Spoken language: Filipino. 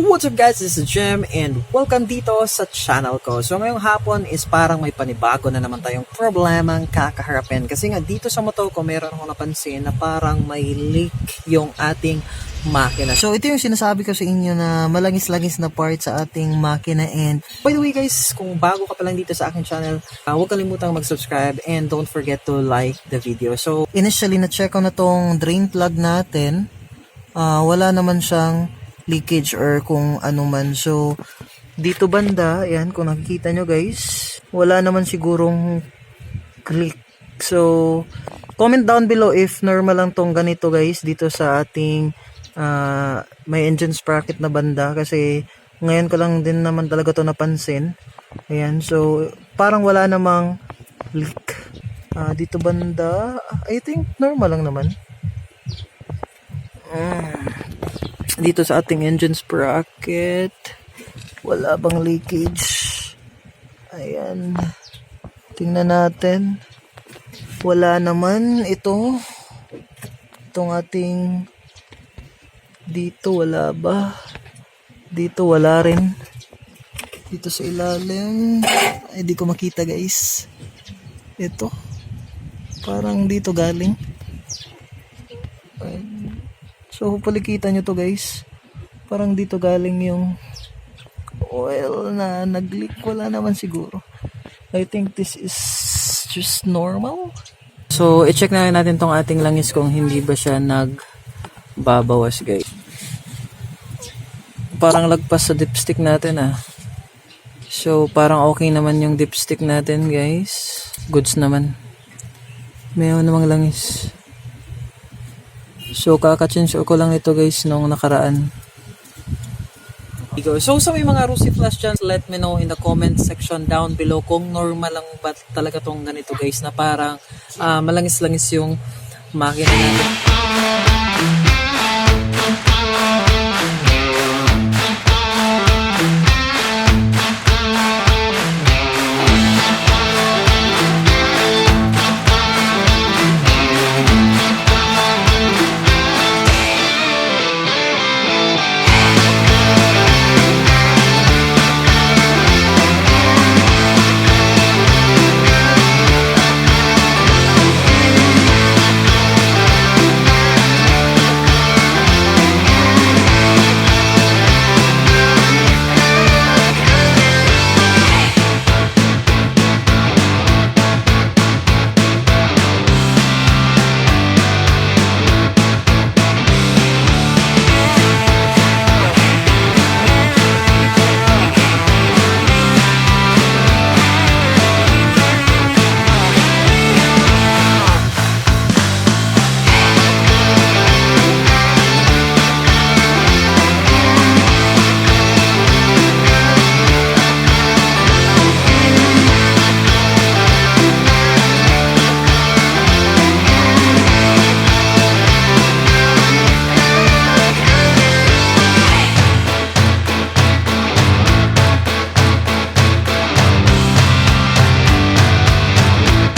What's up guys, this is Jim and welcome dito sa channel ko. So ngayong hapon is parang may panibago na naman tayong problemang kakaharapin. Kasi nga dito sa motor ko meron akong napansin na parang may leak yung ating makina. So ito yung sinasabi ko sa inyo na malangis-langis na part sa ating makina and by the way guys, kung bago ka pa lang dito sa aking channel, uh, huwag kalimutang mag-subscribe and don't forget to like the video. So initially na-check ko na tong drain plug natin. Ah, wala naman siyang leakage or kung ano man. So, dito banda, ayan, kung nakikita nyo guys, wala naman sigurong click. So, comment down below if normal lang tong ganito guys dito sa ating ah, may engine sprocket na banda kasi ngayon ko lang din naman talaga to napansin. Ayan, so parang wala namang leak. Ah, dito banda, I think normal lang naman. Dito sa ating engine sprocket. Wala bang leakage? Ayan. Tingnan natin. Wala naman ito. Itong ating dito wala ba? Dito wala rin. Dito sa ilalim. Ay di ko makita guys. Ito. Parang dito galing. Ay, So, hopefully kita nyo to guys. Parang dito galing yung oil na nag-leak. Wala naman siguro. I think this is just normal. So, i-check na natin tong ating langis kung hindi ba siya nagbabawas guys. Parang lagpas sa dipstick natin ah. So, parang okay naman yung dipstick natin guys. Goods naman. Mayroon namang langis. So, kaka-change ko lang ito guys nung nakaraan. So, sa may mga Rusi Flash dyan, let me know in the comment section down below kung normal lang ba talaga tong ganito guys na parang ah, malangis-langis yung makina natin.